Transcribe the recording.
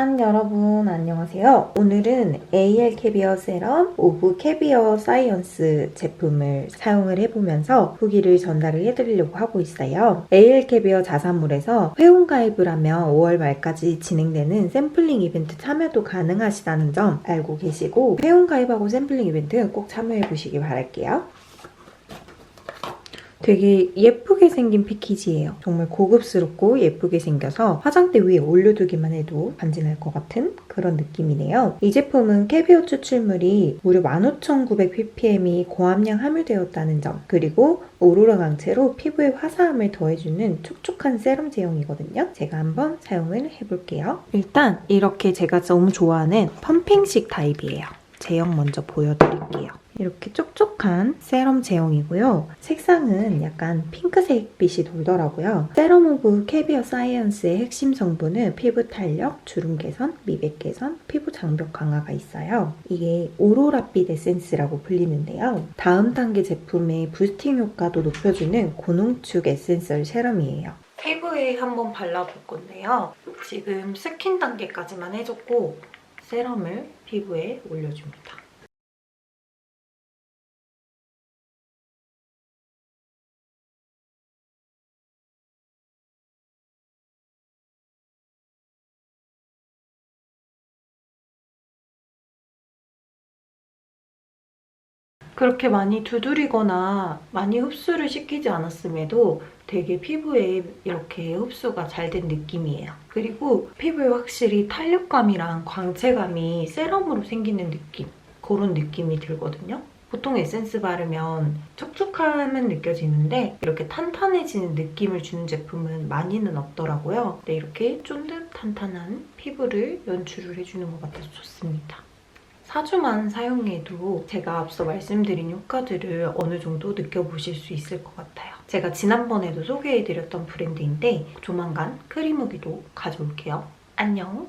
짠 여러분 안녕하세요. 오늘은 AL 캐비어 세럼 오브 캐비어 사이언스 제품을 사용을 해보면서 후기를 전달을 해드리려고 하고 있어요. AL 캐비어 자산물에서 회원가입을 하면 5월 말까지 진행되는 샘플링 이벤트 참여도 가능하시다는 점 알고 계시고 회원가입하고 샘플링 이벤트 꼭 참여해보시기 바랄게요. 되게 예쁘게 생긴 패키지예요. 정말 고급스럽고 예쁘게 생겨서 화장대 위에 올려두기만 해도 반진할 것 같은 그런 느낌이네요. 이 제품은 캐비어 추출물이 무려 15,900ppm이 고함량 함유되었다는 점 그리고 오로라 강체로 피부에 화사함을 더해주는 촉촉한 세럼 제형이거든요. 제가 한번 사용을 해볼게요. 일단 이렇게 제가 너무 좋아하는 펌핑식 타입이에요. 제형 먼저 보여드릴게요. 이렇게 촉촉한 세럼 제형이고요. 색상은 약간 핑크색 빛이 돌더라고요. 세럼 오브 캐비어 사이언스의 핵심 성분은 피부 탄력, 주름 개선, 미백 개선, 피부 장벽 강화가 있어요. 이게 오로라빛 에센스라고 불리는데요. 다음 단계 제품의 부스팅 효과도 높여주는 고농축 에센셜 세럼이에요. 피부에 한번 발라볼 건데요. 지금 스킨 단계까지만 해줬고 세럼을 피부에 올려줍니다. 그렇게 많이 두드리거나 많이 흡수를 시키지 않았음에도 되게 피부에 이렇게 흡수가 잘 된 느낌이에요. 그리고 피부에 확실히 탄력감이랑 광채감이 세럼으로 생기는 느낌 그런 느낌이 들거든요. 보통 에센스 바르면 촉촉함은 느껴지는데 이렇게 탄탄해지는 느낌을 주는 제품은 많이는 없더라고요. 근데 이렇게 쫀득 탄탄한 피부를 연출을 해주는 것 같아서 좋습니다. 4주만 사용해도 제가 앞서 말씀드린 효과들을 어느 정도 느껴보실 수 있을 것 같아요. 제가 지난번에도 소개해드렸던 브랜드인데 조만간 크림 후기도 가져올게요. 안녕!